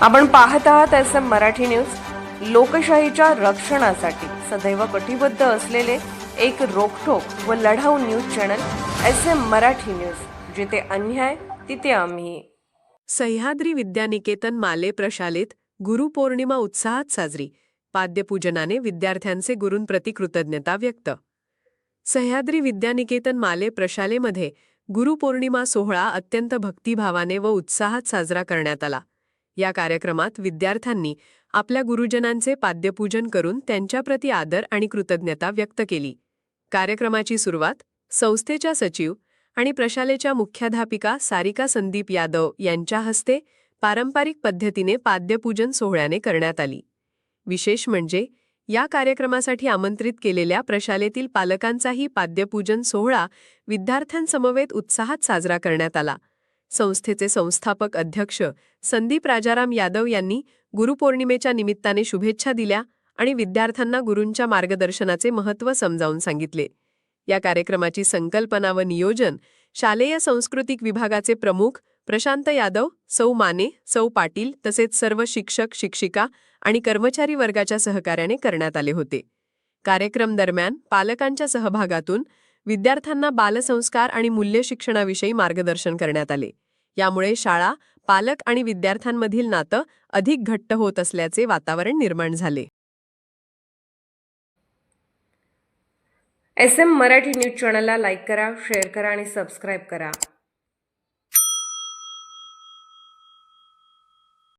आपण पाहत आहात एस एम मराठी न्यूज. लोकशाहीच्या रक्षणासाठी सदैव कटिबद्ध असलेले एक रोखोक व लढाऊ news channel S M Marathi news. जिथे अन्याय तिथे आम्ही. सह्याद्री विद्यानिकेतन माले प्रशालेत गुरुपौर्णिमा उत्साहात साजरी. पाद्यपूजनाने विद्यार्थ्यांचे गुरूंप्रती कृतज्ञता व्यक्त. सह्याद्री विद्यानिकेतन माले प्रशालेमध्ये गुरुपौर्णिमा सोहळा अत्यंत भक्तिभावाने व उत्साहात साजरा करण्यात आला. या कार्यक्रमात विद्यार्थ्यांनी आपल्या गुरुजनांचे पाद्यपूजन करून त्यांच्याप्रती आदर आणि कृतज्ञता व्यक्त केली. कार्यक्रमाची सुरुवात संस्थेच्या सचिव आणि प्रशालेच्या मुख्याध्यापिका सारिका संदीप यादव यांच्या हस्ते पारंपरिक पद्धतीने पाद्यपूजन सोहळ्याने करण्यात आली. विशेष म्हणजे या कार्यक्रमासाठी आमंत्रित केलेल्या प्रशालेतील पालकांचाही पाद्यपूजन सोहळा विद्यार्थ्यांसमवेत उत्साहात साजरा करण्यात आला. संस्थेचे संस्थापक अध्यक्ष संदीप राजाराम यादव यांनी गुरुपौर्णिमेच्या निमित्ताने शुभेच्छा दिल्या आणि विद्यार्थ्यांना गुरूंच्या मार्गदर्शनाचे महत्त्व समजावून सांगितले. या कार्यक्रमाची संकल्पना व नियोजन शालेय सांस्कृतिक विभागाचे प्रमुख प्रशांत यादव सौ माने सौ पाटील तसेच सर्व शिक्षक शिक्षिका आणि कर्मचारी वर्गाच्या सहकार्याने करण्यात आले होते. कार्यक्रम दरम्यान पालकांच्या सहभागातून विद्यार्थ्यांना बालसंस्कार आणि मूल्य शिक्षणाविषयी मार्गदर्शन करण्यात आले. यामुळे शाळा पालक आणि विद्यार्थ्यांमधील नातं अधिक घट्ट होत असल्याचे वातावरण निर्माण झाले. एस एम मराठी न्यूज चॅनलला लाईक करा शेअर करा आणि सबस्क्राईब करा.